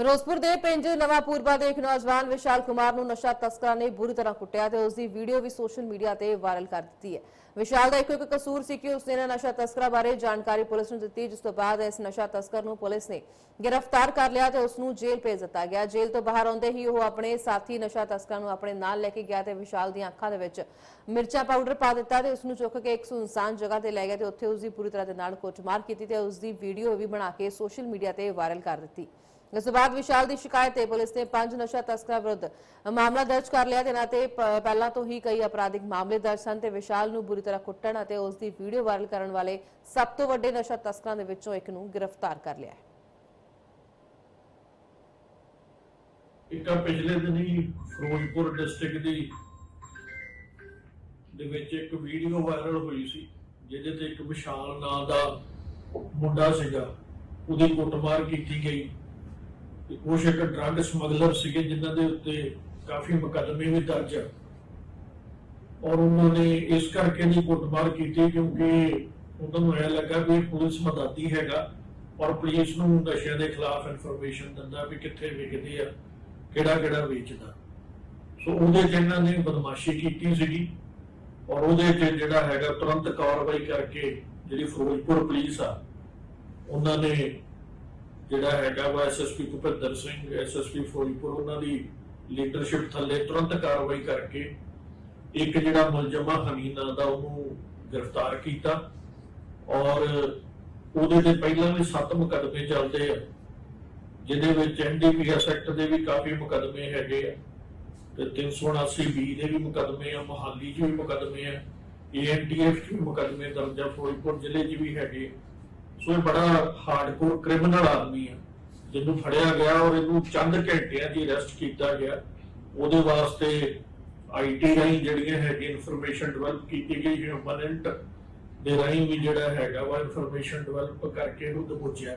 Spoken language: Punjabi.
ਫਿਰੋਜ਼ਪੁਰ ਦੇ ਪਿੰਡ ਨਵਾਂਪੁਰਬਾ ਦੇ ਇੱਕ ਨੌਜਵਾਨ ਵਿਸ਼ਾਲ ਕੁਮਾਰ ਨੂੰ ਨਸ਼ਾ ਤਸਕਰਾਂ ਨੇ ਬੁਰੀ ਤਰ੍ਹਾਂ ਕੁੱਟਿਆ ਤੇ ਉਸ ਦੀ ਵੀਡੀਓ ਵੀ ਸੋਸ਼ਲ ਮੀਡੀਆ ਤੇ ਵਾਇਰਲ ਕਰ ਦਿੱਤੀ ਹੈ। ਵਿਸ਼ਾਲ ਦਾ ਇੱਕੋ ਇੱਕ ਕਸੂਰ ਸੀ ਕਿ ਉਸਨੇ ਨਸ਼ਾ ਤਸਕਰਾਂ ਬਾਰੇ ਜਾਣਕਾਰੀ ਪੁਲਿਸ ਨੂੰ ਦਿੱਤੀ, ਜਿਸ ਤੋਂ ਬਾਅਦ ਇਸ ਨਸ਼ਾ ਤਸਕਰ ਨੂੰ ਪੁਲਿਸ ਨੇ ਗ੍ਰਿਫਤਾਰ ਕਰ ਲਿਆ ਤੇ ਉਸ ਨੂੰ ਜੇਲ੍ਹ ਭੇਜ ਦਿੱਤਾ ਗਿਆ। ਜੇਲ੍ਹ ਤੋਂ ਬਾਹਰ ਆਉਂਦੇ ਹੀ ਉਹ ਆਪਣੇ ਸਾਥੀ ਨਸ਼ਾ ਤਸਕਰਾਂ ਨੂੰ ਆਪਣੇ ਨਾਲ ਲੈ ਕੇ ਗਿਆ ਤੇ ਵਿਸ਼ਾਲ ਦੀਆਂ ਅੱਖਾਂ ਦੇ ਵਿੱਚ ਮਿਰਚਾਂ ਪਾਊਡਰ ਪਾ ਦਿੱਤਾ ਤੇ ਉਸ ਨੂੰ ਚੁੱਕ ਕੇ ਇੱਕ ਸੁਨਸਾਨ ਜਗ੍ਹਾ ਤੇ ਲੈ ਗਿਆ ਤੇ ਉੱਥੇ ਉਸ ਦੀ ਪੂਰੀ ਤਰ੍ਹਾਂ ਦੇ ਨਾਲ ਕੁੱਟਮਾਰ ਕੀਤੀ ਤੇ ਉਸ ਦੀ ਵੀਡੀਓ ਵੀ ਬਣਾ ਕੇ ਸੋਸ਼ਲ ਮੀਡੀਆ ਤੇ ਵਾਇਰਲ ਕਰ ਦਿੱਤੀ। ਇਸ ਤੋਂ ਬਾਅਦ ਵਿਸ਼ਾਲ ਦੀ ਸ਼ਿਕਾਇਤ ਤੇ ਪੁਲਿਸ ਨੇ ਪੰਜ ਨਸ਼ਾ ਤਸਕਰਾਂ ਵਿਰੁੱਧ ਮਾਮਲਾ ਦਰਜ ਕਰ ਲਿਆ। ਤੇ ਇਹਨਾਂ ਤੇ ਪਹਿਲਾਂ ਤੋਂ ਹੀ ਕਈ ਅਪਰਾਧਿਕ ਮਾਮਲੇ ਦਰਜ ਸਨ ਤੇ ਵਿਸ਼ਾਲ ਨੂੰ ਬੁਰੀ ਤਰ੍ਹਾਂ ਕੁੱਟਣ ਅਤੇ ਉਸ ਦੀ ਵੀਡੀਓ ਵਾਇਰਲ ਕਰਨ ਵਾਲੇ ਸਭ ਤੋਂ ਵੱਡੇ ਨਸ਼ਾ ਤਸਕਰਾਂ ਦੇ ਵਿੱਚੋਂ ਇੱਕ ਨੂੰ ਗ੍ਰਿਫਤਾਰ ਕਰ ਲਿਆ ਹੈ। ਇੱਕ ਪਿਛਲੇ ਦਿਨੀ ਫਿਰੋਜ਼ਪੁਰ ਡਿਸਟ੍ਰਿਕਟ ਦੀ ਦੇ ਵਿੱਚ ਇੱਕ ਵੀਡੀਓ ਵਾਇਰਲ ਹੋਈ ਸੀ, ਜਿਹਦੇ ਤੇ ਇੱਕ ਵਿਸ਼ਾਲ ਨਾਂ ਦਾ ਮੁੰਡਾ ਸੀਗਾ, ਉਹਦੀ ਕੁੱਟਮਾਰ ਕੀਤੀ ਗਈ। ਤੇ ਕੁਛ ਇੱਕ ਡਰੱਗ ਸਮਗਲਰ ਸੀਗੇ ਜਿਨ੍ਹਾਂ ਦੇ ਉੱਤੇ ਕਾਫੀ ਮੁਕੱਦਮੇ ਵੀ ਦਰਜ ਆ। ਔਰ ਉਹਨਾਂ ਨੇ ਇਸ ਕਰਕੇ ਨਹੀਂ ਕੁੱਟਮਾਰ ਕੀਤੀ ਕਿਉਂਕਿ ਉਹਨਾਂ ਨੂੰ ਇਹ ਲੱਗਾ ਵੀ ਪੁਲਿਸ ਮਦਦੀ ਹੈਗਾ ਔਰ ਪੁਲਿਸ ਨੂੰ ਨਸ਼ਿਆਂ ਦੇ ਖਿਲਾਫ ਇਨਫੋਰਮੇਸ਼ਨ ਦਿੰਦਾ ਵੀ ਕਿੱਥੇ ਵਿਕਦੇ ਆ, ਕਿਹੜਾ ਕਿਹੜਾ ਵੇਚਦਾ। ਸੋ ਉਹਦੇ 'ਚ ਇਹਨਾਂ ਨੇ ਬਦਮਾਸ਼ੀ ਕੀਤੀ ਸੀਗੀ ਔਰ ਉਹਦੇ ਤੇ ਜਿਹੜਾ ਹੈਗਾ ਤੁਰੰਤ ਕਾਰਵਾਈ ਕਰਕੇ ਜਿਹੜੀ ਫਿਰੋਜ਼ਪੁਰ ਪੁਲਿਸ ਆ, ਉਹਨਾਂ ਨੇ ਜਿਹੜਾ ਹੈਗਾ ਵਾ ਐਸਐਸਪੀ ਭੁਪਿੰਦਰ ਸਿੰਘ ਐਸਐਸਪੀ ਫਿਰੋਜ਼ਪੁਰ ਉਹਨਾਂ ਦੀ ਲੀਡਰਸ਼ਿਪ ਥੱਲੇ ਤੁਰੰਤ ਕਾਰਵਾਈ ਕਰਕੇ ਇੱਕ ਜਿਹੜਾ ਮੁਲਜ਼ਮ ਆ ਦਾ ਉਹਨੂੰ ਗ੍ਰਿਫਤਾਰ ਕੀਤਾ ਔਰ ਉਹਦੇ ਤੇ ਪਹਿਲਾਂ ਵੀ 7 ਮੁਕੱਦਮੇ ਚੱਲਦੇ ਆ, ਜਿਹਦੇ ਵਿੱਚ ਐਨਡੀਪੀਐਸ ਐਕਟ ਦੇ ਵੀ ਕਾਫੀ ਮੁਕੱਦਮੇ ਹੈਗੇ ਆ ਤੇ 379 ਬੀ ਦੇ ਵੀ ਮੁਕੱਦਮੇ ਆ, ਮੋਹਾਲੀ 'ਚ ਵੀ ਮੁਕੱਦਮੇ ਆ ਏਐਨਟੀਐਫ 'ਚ ਵੀ ਮੁਕੱਦਮੇ ਦਰਜਾ ਆ ਫਿਰੋਜ਼ਪੁਰ ਜ਼ਿਲ੍ਹੇ 'ਚ ਵੀ ਹੈਗੇ ਸੋ ਇਹ ਬੜਾ ਹਾਰਡਕੋਰ ਕ੍ਰਿਮੀਨਲ ਆਦਮੀ ਆ। ਜਿਹਨੂੰ ਫੜਿਆ ਗਿਆ ਔਰ ਇਹਨੂੰ ਚੰਦ ਘੰਟਿਆਂ ਦੀ ਅਰੈਸਟ ਕੀਤਾ ਗਿਆ। ਉਹਦੇ ਵਾਸਤੇ ਆਈਟੀ ਰਾਹੀਂ ਜਿਹੜੀਆਂ ਹੈਗੀਆਂ ਇਨਫੋਰਮੇਸ਼ਨ ਡਿਵੈਲਪ ਕੀਤੀ ਗਈ ਹਿਊਮਨ ਦੇ ਰਾਹੀਂ ਵੀ ਜਿਹੜਾ ਹੈਗਾ ਵਾ ਇਨਫੋਰਮੇਸ਼ਨ ਡਿਵੈਲਪ ਕਰਕੇ ਇਹਨੂੰ ਦਬੋਚਿਆ।